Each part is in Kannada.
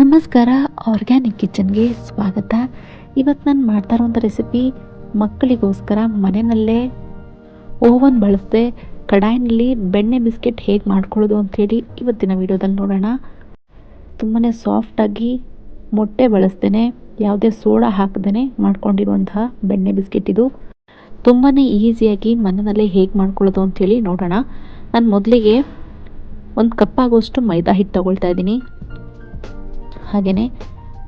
ನಮಸ್ಕಾರ ಆರ್ಗ್ಯಾನಿಕ್ ಕಿಚನ್ಗೆ ಸ್ವಾಗತ. ಇವತ್ತು ನಾನು ಮಾಡ್ತಾ ಇರೋಂಥ ರೆಸಿಪಿ ಮಕ್ಕಳಿಗೋಸ್ಕರ ಮನೆಯಲ್ಲೇ ಓವನ್ ಬಳಸದೆ, ಕಡಾಯಿನಲ್ಲಿ ಬೆಣ್ಣೆ ಬಿಸ್ಕೆಟ್ ಹೇಗೆ ಮಾಡ್ಕೊಳ್ಳೋದು ಅಂಥೇಳಿ ಇವತ್ತಿನ ವಿಡಿಯೋದಲ್ಲಿ ನೋಡೋಣ. ತುಂಬಾ ಸಾಫ್ಟಾಗಿ ಮೊಟ್ಟೆ ಬಳಸ್ದೇ ಯಾವುದೇ ಸೋಡಾ ಹಾಕದೇ ಮಾಡ್ಕೊಂಡಿರುವಂತಹ ಬೆಣ್ಣೆ ಬಿಸ್ಕೆಟ್ ಇದು. ತುಂಬಾ ಈಸಿಯಾಗಿ ಮನೆಯಲ್ಲೇ ಹೇಗೆ ಮಾಡ್ಕೊಳ್ಳೋದು ಅಂಥೇಳಿ ನೋಡೋಣ. ನಾನು ಮೊದಲಿಗೆ ಒಂದು ಕಪ್ಪಾಗುವಷ್ಟು ಮೈದಾ ಹಿಟ್ಟು ತಗೊಳ್ತಾ ಇದ್ದೀನಿ. ಹಾಗೆಯೇ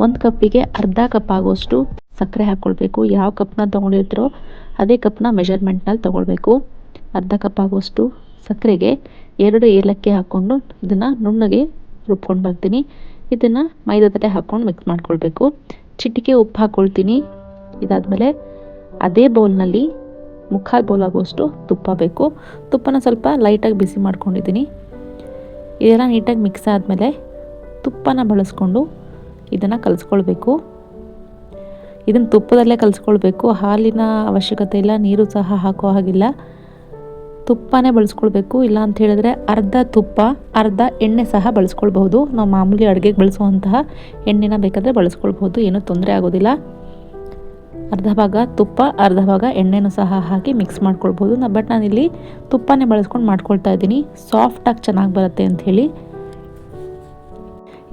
ಒಂದು ಕಪ್ಪಿಗೆ ಅರ್ಧ ಕಪ್ ಆಗೋಷ್ಟು ಸಕ್ಕರೆ ಹಾಕ್ಕೊಳ್ಬೇಕು. ಯಾವ ಕಪ್ನ ತೊಗೊಂಡಿರ್ತೀರೋ ಅದೇ ಕಪ್ನ ಮೆಷರ್ಮೆಂಟ್ನಲ್ಲಿ ತೊಗೊಳ್ಬೇಕು. ಅರ್ಧ ಕಪ್ ಆಗೋಷ್ಟು ಸಕ್ಕರೆಗೆ ಎರಡು ಏಲಕ್ಕಿ ಹಾಕ್ಕೊಂಡು ಇದನ್ನು ನುಣ್ಣಗೆ ರುಬ್ಕೊಂಡು ಬರ್ತೀನಿ. ಇದನ್ನು ಮೈದಾದಲ್ಲೇ ಹಾಕ್ಕೊಂಡು ಮಿಕ್ಸ್ ಮಾಡ್ಕೊಳ್ಬೇಕು. ಚಿಟಿಕೆ ಉಪ್ಪು ಹಾಕ್ಕೊಳ್ತೀನಿ. ಇದಾದಮೇಲೆ ಅದೇ ಬೌಲ್ನಲ್ಲಿ ಮುಕ್ಕಾಲು ಬೌಲ್ ಆಗುವಷ್ಟು ತುಪ್ಪ ಬೇಕು. ತುಪ್ಪನ ಸ್ವಲ್ಪ ಲೈಟಾಗಿ ಬಿಸಿ ಮಾಡ್ಕೊಂಡಿದ್ದೀನಿ. ಇದೆಲ್ಲ ನೀಟಾಗಿ ಮಿಕ್ಸ್ ಆದಮೇಲೆ ತುಪ್ಪನ ಬಳಸ್ಕೊಂಡು ಇದನ್ನು ಕಲಿಸ್ಕೊಳ್ಬೇಕು. ಇದನ್ನು ತುಪ್ಪದಲ್ಲೇ ಕಲಿಸ್ಕೊಳ್ಬೇಕು. ಹಾಲಿನ ಅವಶ್ಯಕತೆ ಇಲ್ಲ, ನೀರು ಸಹ ಹಾಕೋ ಹಾಗಿಲ್ಲ. ತುಪ್ಪನೇ ಬಳಸ್ಕೊಳ್ಬೇಕು. ಇಲ್ಲ ಅಂತ ಹೇಳಿದ್ರೆ ಅರ್ಧ ತುಪ್ಪ, ಅರ್ಧ ಎಣ್ಣೆ ಸಹ ಬಳಸ್ಕೊಳ್ಬಹುದು. ನಾವು ಮಾಮೂಲಿ ಅಡುಗೆಗೆ ಬಳಸುವಂತಹ ಎಣ್ಣೆನ ಬೇಕಾದರೆ ಬಳಸ್ಕೊಳ್ಬಹುದು. ಏನೂ ತೊಂದರೆ ಆಗೋದಿಲ್ಲ. ಅರ್ಧ ಭಾಗ ತುಪ್ಪ, ಅರ್ಧ ಭಾಗ ಎಣ್ಣೆನೂ ಸಹ ಹಾಕಿ ಮಿಕ್ಸ್ ಮಾಡ್ಕೊಳ್ಬೋದು ನಾ ಬಟ್ ನಾನಿಲ್ಲಿ ತುಪ್ಪನೇ ಬಳಸ್ಕೊಂಡು ಮಾಡ್ಕೊಳ್ತಾ ಇದ್ದೀನಿ. ಸಾಫ್ಟಾಗಿ ಚೆನ್ನಾಗಿ ಬರುತ್ತೆ ಅಂಥೇಳಿ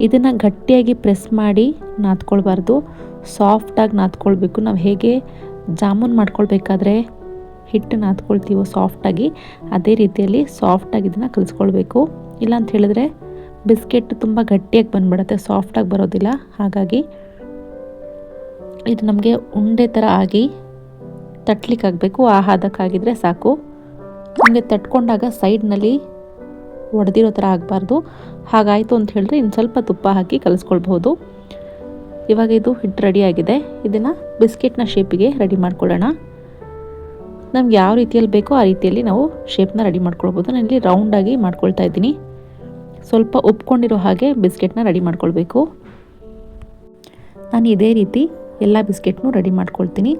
ಇದನ್ನು ಗಟ್ಟಿಯಾಗಿ ಪ್ರೆಸ್ ಮಾಡಿ ನಾದ್ಕೊಳ್ಬಾರ್ದು. ಸಾಫ್ಟಾಗಿ ನಾದ್ಕೊಳ್ಬೇಕು. ನಾವು ಹೇಗೆ ಜಾಮೂನ್ ಮಾಡ್ಕೊಳ್ಬೇಕಾದ್ರೆ ಹಿಟ್ಟು ನಾದ್ಕೊಳ್ತೀವೋ ಸಾಫ್ಟಾಗಿ ಅದೇ ರೀತಿಯಲ್ಲಿ ಸಾಫ್ಟಾಗಿ ಇದನ್ನು ಕಲಿಸ್ಕೊಳ್ಬೇಕು. ಇಲ್ಲ ಅಂತ ಹೇಳಿದ್ರೆ ಬಿಸ್ಕೆಟ್ ತುಂಬ ಗಟ್ಟಿಯಾಗಿ ಬಂದ್ಬಿಡುತ್ತೆ ಸಾಫ್ಟಾಗಿ ಬರೋದಿಲ್ಲ. ಹಾಗಾಗಿ ಇದು ನಮಗೆ ಉಂಡೆ ಥರ ಆಗಿ ತಟ್ಲಿಕ್ಕಾಗಬೇಕು. ಆ ಹಾದಕ್ಕಾಗಿದ್ರೆ ಸಾಕು. ನಮಗೆ ತಟ್ಕೊಂಡಾಗ ಸೈಡ್ನಲ್ಲಿ ಒಡೆದಿರೋ ಥರ ಆಗಬಾರ್ದು. ಹಾಗಾಯಿತು ಅಂತ ಹೇಳಿದ್ರೆ ಇನ್ನು ಸ್ವಲ್ಪ ತುಪ್ಪ ಹಾಕಿ ಕಲಿಸ್ಕೊಳ್ಬೋದು ಇವಾಗ ಇದು ಹಿಟ್ಟು ರೆಡಿಯಾಗಿದೆ ಇದನ್ನು ಬಿಸ್ಕೆಟ್ನ ಶೇಪಿಗೆ ರೆಡಿ ಮಾಡ್ಕೊಳ್ಳೋಣ. ನಮ್ಗೆ ಯಾವ ರೀತಿಯಲ್ಲಿ ಬೇಕೋ ಆ ರೀತಿಯಲ್ಲಿ ನಾವು ಶೇಪ್ನ ರೆಡಿ ಮಾಡ್ಕೊಳ್ಬೋದು ನಾನಿಲ್ಲಿ ರೌಂಡಾಗಿ ಮಾಡ್ಕೊಳ್ತಾ ಇದ್ದೀನಿ. ಸ್ವಲ್ಪ ಉಪ್ಕೊಂಡಿರೋ ಹಾಗೆ ಬಿಸ್ಕೆಟ್ನ ರೆಡಿ ಮಾಡ್ಕೊಳ್ಬೇಕು. ನಾನು ಇದೇ ರೀತಿ ಎಲ್ಲ ಬಿಸ್ಕೆಟ್ನೂ ರೆಡಿ ಮಾಡ್ಕೊಳ್ತೀನಿ.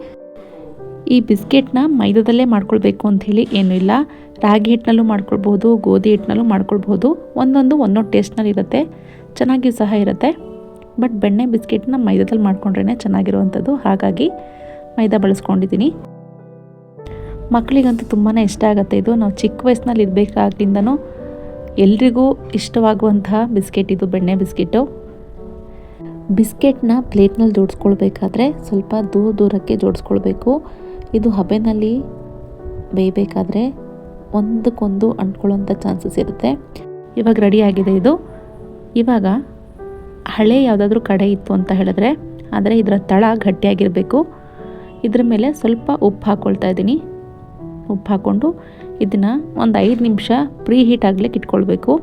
ಈ ಬಿಸ್ಕೆಟ್ನ ಮೈದಾದಲ್ಲೇ ಮಾಡ್ಕೊಳ್ಬೇಕು ಅಂಥೇಳಿ ಏನೂ ಇಲ್ಲ. ರಾಗಿ ಹಿಟ್ಟಿನಲ್ಲೂ ಮಾಡ್ಕೊಳ್ಬೋದು, ಗೋಧಿ ಹಿಟ್ಟಿನಲ್ಲೂ ಮಾಡ್ಕೊಳ್ಬೋದು. ಒಂದೊಂದು ಒಂದೊಂದು ಟೇಸ್ಟ್ನಲ್ಲಿ ಇರುತ್ತೆ. ಚೆನ್ನಾಗಿ ಸಹ ಇರುತ್ತೆ. ಬಟ್ ಬೆಣ್ಣೆ ಬಿಸ್ಕೆಟ್ನ ಮೈದಾದಲ್ಲಿ ಮಾಡ್ಕೊಂಡ್ರೇ ಚೆನ್ನಾಗಿರುವಂಥದ್ದು. ಹಾಗಾಗಿ ಮೈದಾ ಬಳಸ್ಕೊಂಡಿದ್ದೀನಿ. ಮಕ್ಕಳಿಗಂತೂ ತುಂಬಾ ಇಷ್ಟ ಆಗುತ್ತೆ ಇದು. ನಾವು ಚಿಕ್ಕ ವಯಸ್ಸಿನಲ್ಲಿ ಇರಬೇಕಾಗ್ಲಿಂದನೂ ಎಲ್ರಿಗೂ ಇಷ್ಟವಾಗುವಂತಹ ಬಿಸ್ಕೆಟ್ ಇದು, ಬೆಣ್ಣೆ ಬಿಸ್ಕೆಟು. ಬಿಸ್ಕೆಟ್ನ ಪ್ಲೇಟ್ನಲ್ಲಿ ಜೋಡಿಸ್ಕೊಳ್ಬೇಕಾದ್ರೆ ಸ್ವಲ್ಪ ದೂರ ದೂರಕ್ಕೆ ಜೋಡಿಸ್ಕೊಳ್ಬೇಕು. ಇದು ಹಬೆನಲ್ಲಿ ಬೇಯಬೇಕಾದ್ರೆ ಒಂದಕ್ಕೊಂದು ಅಂಟ್ಕೊಳ್ಳೋಂಥ ಚಾನ್ಸಸ್ ಇರುತ್ತೆ. ಇವಾಗ ರೆಡಿ ಆಗಿದೆ ಇದು. ಇವಾಗ ಹಳೆ ಯಾವುದಾದ್ರೂ ಕಡೆ ಇತ್ತು ಅಂತ ಹೇಳಿದ್ರೆ ಆದರೆ ಇದರ ತಳ ಗಟ್ಟಿಯಾಗಿರಬೇಕು. ಇದ್ರ ಮೇಲೆ ಸ್ವಲ್ಪ ಉಪ್ಪು ಹಾಕ್ಕೊಳ್ತಾ ಇದ್ದೀನಿ. ಉಪ್ಪು ಹಾಕ್ಕೊಂಡು ಇದನ್ನು ಒಂದು ಐದು ನಿಮಿಷ ಪ್ರೀ ಹೀಟ್ ಆಗ್ಲಿಕ್ಕೆ ಇಟ್ಕೊಳ್ಬೇಕು.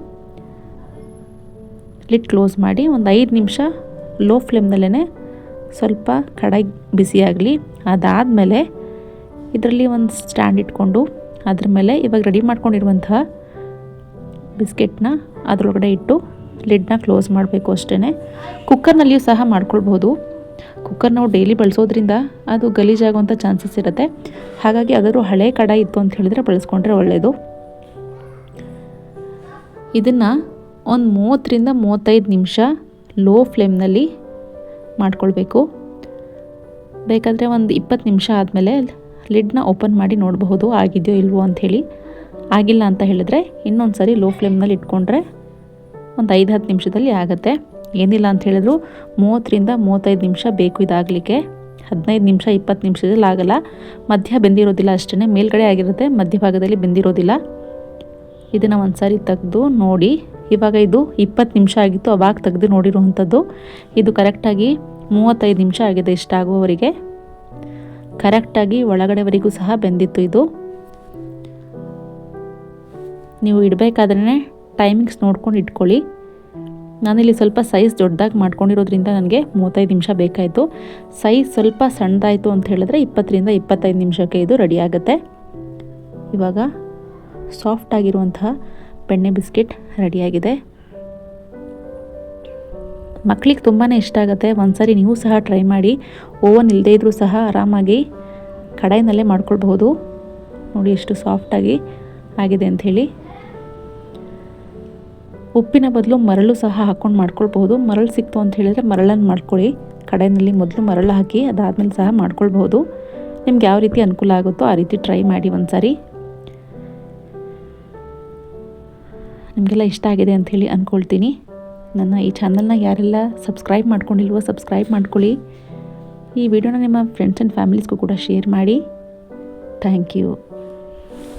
ಲಿಟ್ ಕ್ಲೋಸ್ ಮಾಡಿ ಒಂದು ಐದು ನಿಮಿಷ ಲೋ ಫ್ಲೇಮ್ನಲ್ಲೇ ಸ್ವಲ್ಪ ಕಡಾಯಿ ಬಿಸಿಯಾಗಲಿ. ಅದಾದಮೇಲೆ ಇದರಲ್ಲಿ ಒಂದು ಸ್ಟ್ಯಾಂಡ್ ಇಟ್ಕೊಂಡು ಅದ್ರ ಮೇಲೆ ಇವಾಗ ರೆಡಿ ಮಾಡ್ಕೊಂಡಿರುವಂತಹ ಬಿಸ್ಕೆಟ್ನ ಅದರೊಳಗಡೆ ಇಟ್ಟು ಲಿಡ್ನ ಕ್ಲೋಸ್ ಮಾಡಬೇಕು ಅಷ್ಟೇ ಕುಕ್ಕರ್ನಲ್ಲಿಯೂ ಸಹ ಮಾಡ್ಕೊಳ್ಬೋದು ಕುಕ್ಕರ್ ನಾವು ಡೈಲಿ ಬಳಸೋದ್ರಿಂದ ಅದು ಗಲೀಜಾಗುವಂಥ ಚಾನ್ಸಸ್ ಇರುತ್ತೆ. ಹಾಗಾಗಿ ಅದರ ಹಳೆ ಕಡಾಯಿ ಇತ್ತು ಅಂತ ಹೇಳಿದರೆ ಬಳಸ್ಕೊಂಡ್ರೆ ಒಳ್ಳೆಯದು ಇದನ್ನು ಒಂದು ಮೂವತ್ತರಿಂದ ಮೂವತ್ತೈದು ನಿಮಿಷ ಲೋ ಫ್ಲೇಮ್ನಲ್ಲಿ ಮಾಡ್ಕೊಳ್ಬೇಕು. ಬೇಕಾದರೆ ಒಂದು ಇಪ್ಪತ್ತು ನಿಮಿಷ ಆದಮೇಲೆ ಲಿಡ್ನ ಓಪನ್ ಮಾಡಿ ನೋಡಬಹುದು, ಆಗಿದೆಯೋ ಇಲ್ವೋ ಅಂಥೇಳಿ ಆಗಿಲ್ಲ ಅಂತ ಹೇಳಿದ್ರೆ ಇನ್ನೊಂದು ಸರಿ ಲೋ ಫ್ಲೇಮ್ನಲ್ಲಿ ಇಟ್ಕೊಂಡ್ರೆ ಒಂದು ಐದು ಹತ್ತು ನಿಮಿಷದಲ್ಲಿ ಆಗುತ್ತೆ. ಏನಿಲ್ಲ ಅಂತ ಹೇಳಿದ್ರು ಮೂವತ್ತರಿಂದ ಮೂವತ್ತೈದು ನಿಮಿಷ ಬೇಕು ಇದಾಗಲಿಕ್ಕೆ. ಹದಿನೈದು ನಿಮಿಷ, ಇಪ್ಪತ್ತು ನಿಮಿಷದಲ್ಲಿ ಆಗಲ್ಲ. ಮಧ್ಯ ಬೆಂದಿರೋದಿಲ್ಲ ಅಷ್ಟೇ ಮೇಲ್ಗಡೆ ಆಗಿರುತ್ತೆ, ಮಧ್ಯಭಾಗದಲ್ಲಿ ಬೆಂದಿರೋದಿಲ್ಲ. ಇದನ್ನು ಒಂದು ಸಾರಿ ತೆಗೆದು ನೋಡಿ. ಇವಾಗ ಇದು ಇಪ್ಪತ್ತು ನಿಮಿಷ ಆಗಿತ್ತು, ಅವಾಗ ತೆಗೆದು ನೋಡಿರುವಂಥದ್ದು. ಇದು ಕರೆಕ್ಟಾಗಿ ಮೂವತ್ತೈದು ನಿಮಿಷ ಆಗಿದೆ ಇಷ್ಟ ಆಗುವವರಿಗೆ ಕರೆಕ್ಟಾಗಿ ಒಳಗಡೆವರೆಗೂ ಸಹ ಬೆಂದಿತ್ತು ಇದು. ನೀವು ಇಡಬೇಕಾದ್ರೆ ಟೈಮಿಂಗ್ಸ್ ನೋಡ್ಕೊಂಡು ಇಟ್ಕೊಳ್ಳಿ. ನಾನಿಲ್ಲಿ ಸ್ವಲ್ಪ ಸೈಜ್ ದೊಡ್ಡದಾಗಿ ಮಾಡ್ಕೊಂಡಿರೋದ್ರಿಂದ ನನಗೆ ಮೂವತ್ತೈದು ನಿಮಿಷ ಬೇಕಾಯಿತು. ಸೈಜ್ ಸ್ವಲ್ಪ ಸಣ್ಣದಾಯಿತು ಅಂತ ಹೇಳಿದ್ರೆ ಇಪ್ಪತ್ತರಿಂದ ಇಪ್ಪತ್ತೈದು ನಿಮಿಷಕ್ಕೆ ಇದು ರೆಡಿ ಆಗುತ್ತೆ. ಇವಾಗ ಸಾಫ್ಟ್ ಆಗಿರುವಂತಹ ಬೆಣ್ಣೆ ಬಿಸ್ಕೆಟ್ ರೆಡಿಯಾಗಿದೆ ಮಕ್ಳಿಗೆ ತುಂಬಾ ಇಷ್ಟ ಆಗುತ್ತೆ. ಒಂದ್ಸರಿ ನೀವು ಸಹ ಟ್ರೈ ಮಾಡಿ, ಓವನ್ ಇಲ್ಲದೇ ಇದ್ದರೂ ಸಹ ಆರಾಮಾಗಿ ಕಡಾಯಿನಲ್ಲೇ ಮಾಡ್ಕೊಳ್ಬಹುದು. ನೋಡಿ ಎಷ್ಟು ಸಾಫ್ಟಾಗಿ ಆಗಿದೆ ಅಂಥೇಳಿ ಉಪ್ಪಿನ ಬದಲು ಮರಳು ಸಹ ಹಾಕ್ಕೊಂಡು ಮಾಡ್ಕೊಳ್ಬಹುದು. ಮರಳು ಸಿಕ್ತು ಅಂತ ಹೇಳಿದರೆ ಮರಳನ್ನು ಮಾಡ್ಕೊಳ್ಳಿ. ಕಡಾಯಿನಲ್ಲಿ ಮೊದಲು ಮರಳು ಹಾಕಿ, ಅದಾದಮೇಲೆ ಸಹ ಮಾಡ್ಕೊಳ್ಬಹುದು. ನಿಮ್ಗೆ ಯಾವ ರೀತಿ ಅನುಕೂಲ ಆಗುತ್ತೋ ಆ ರೀತಿ ಟ್ರೈ ಮಾಡಿ ಒಂದು ಸಾರಿ ನಿಮಗೆಲ್ಲ ಇಷ್ಟ ಆಗಿದೆ ಅಂಥೇಳಿ ಅಂದ್ಕೊಳ್ತೀನಿ ನನ್ನ ಈ ಚಾನಲ್ನ ಯಾರೆಲ್ಲ ಸಬ್ಸ್ಕ್ರೈಬ್ ಮಾಡ್ಕೊಂಡಿಲ್ವೋ ಸಬ್ಸ್ಕ್ರೈಬ್ ಮಾಡ್ಕೊಳ್ಳಿ. ಈ ವಿಡಿಯೋನ ನಿಮ್ಮ ಫ್ರೆಂಡ್ಸ್ ಆ್ಯಂಡ್ ಫ್ಯಾಮಿಲೀಸ್ಗೂ ಕೂಡ ಶೇರ್ ಮಾಡಿ. Thank you